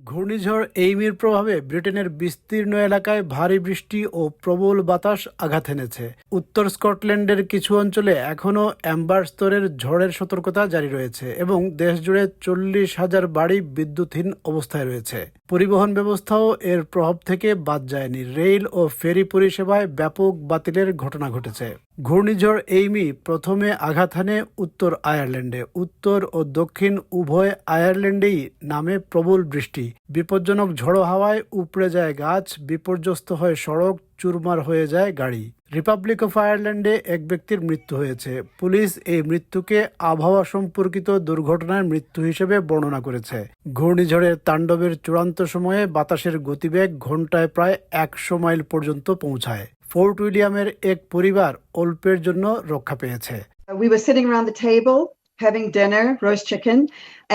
ঘূর্ণিঝড় এইমির প্রভাবে ব্রিটেনের বিস্তীর্ণ এলাকায় ভারী বৃষ্টি ও প্রবল বাতাস আঘাত এনেছে। উত্তর স্কটল্যান্ডের কিছু অঞ্চলে এখনও অ্যাম্বার স্তরের ঝড়ের সতর্কতা জারি রয়েছে এবং দেশজুড়ে চল্লিশ হাজার বাড়ি বিদ্যুৎহীন অবস্থায় রয়েছে। পরিবহন ব্যবস্থাও এর প্রভাব থেকে বাদ যায়নি। রেল ও ফেরি পরিষেবায় ব্যাপক বাতিলের ঘটনা ঘটেছে। ঘূর্ণিঝড় এইমি প্রথমে আঘাত হানে উত্তর আয়ারল্যান্ডে। উত্তর ও দক্ষিণ উভয় আয়ারল্যান্ডেই নামে প্রবল বৃষ্টি। বিপজ্জনক ঝড়ো হাওয়ায় উপড়ে যায় গাছ, বিপর্যস্ত হয় সড়ক, চুরমার হয়ে যায় গাড়ি। রিপাবলিক অফ আয়ারল্যান্ডে এক ব্যক্তির মৃত্যু হয়েছে। পুলিশ এই মৃত্যুকে আবহাওয়া সম্পর্কিত দুর্ঘটনার মৃত্যু হিসেবে বর্ণনা করেছে। ঘূর্ণিঝড়ের তাণ্ডবের চূড়ান্ত সময়ে বাতাসের গতিবেগ ঘন্টায় প্রায় একশো মাইল পর্যন্ত পৌঁছায়। ফোর্ট উইলিয়ামের এক পরিবার অল্পের জন্য রক্ষা পেয়েছে। Having dinner roast chicken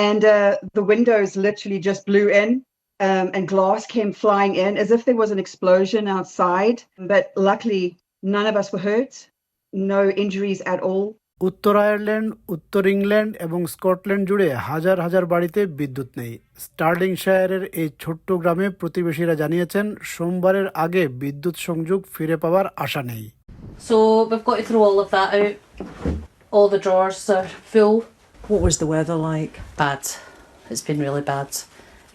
and uh, the windows literally just blew in um, and glass came flying in as if there was an explosion outside. But luckily none of us were hurt, no injuries at all. উত্তর Ireland উত্তর England এবং Scotland জুড়ে হাজার হাজার বাড়িতে বিদ্যুৎ নেই স্টার্লিংশায়ারের এই ছোট্ট গ্রামে প্রতিবেশীরা জানিয়েছেন সোমবারের আগে বিদ্যুৎ সংযোগ ফিরে পাওয়ার আশা নেই So we've got to throw all of that out. All the drawers are full. What was the weather like? Bad. It's been really bad.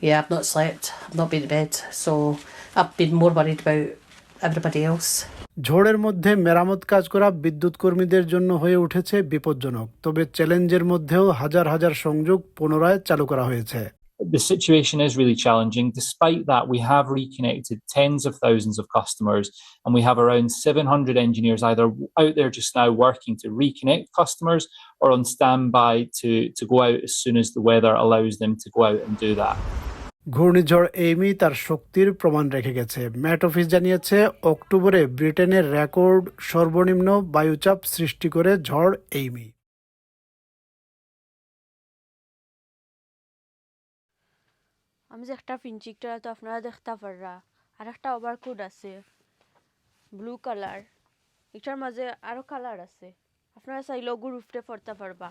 Yeah, I've not slept. I've not been to bed. So I've been more worried about everybody else. ঝড়ের মধ্যে মেরামত কাজ করা বিদ্যুৎ কর্মীদের জন্য হয়ে উঠেছে বিপজ্জনক তবে চ্যালেঞ্জের মধ্যেও হাজার হাজার সংযোগ পুনরায় চালু ককরা হয়েছে the situation is really challenging. Despite that, we have reconnected tens of thousands of customers, and we have around 700 engineers either out there just now working to reconnect customers or on standby to, to go out as soon as the weather allows them to go out and do that. ঘূর্ণিঝড় এইমি তার শক্তির প্রমাণ রেখে গেছে। Mat office জানিয়েছে, অক্টোবরে ব্রিটেনের রেকর্ড সর্বনিম্ন বায়ুচাপ সৃষ্টি করে ঝড় এইমি আমি যে একটা ফিনচিকটা তো আপনারা দেখতে পাররা। আর একটা ওভারকোট আছে, ব্লু কালার। এটার মাঝে আরও কালার আছে। আপনারা চাইলেও গ্রুপটে পড়তে পারবা,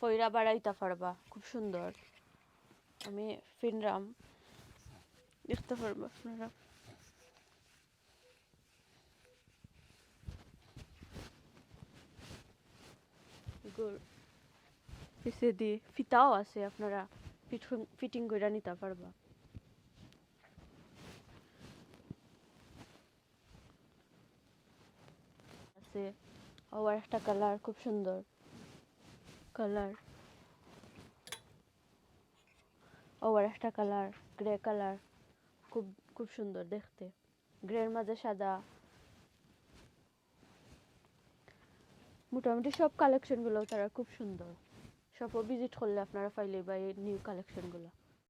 ফইরা বাড়াইতে পারবা। খুব সুন্দর। আমি ফিনরাম। দেখতে পারবা আপনারা গুড দিয়ে ফিতাও আছে আপনারা ফিটিং করে নিতে পারবা আছে আবার একটা কালার খুব সুন্দর কালার আবার একটা কালার গ্রে কালার খুব খুব সুন্দর দেখতে। গ্রের মাঝে সাদা। মোটামুটি সব কালেকশনগুলো তারা খুব সুন্দর। সব ভিজিট করলে আপনারা পাইলে বা এই নিউ কালেকশনগুলো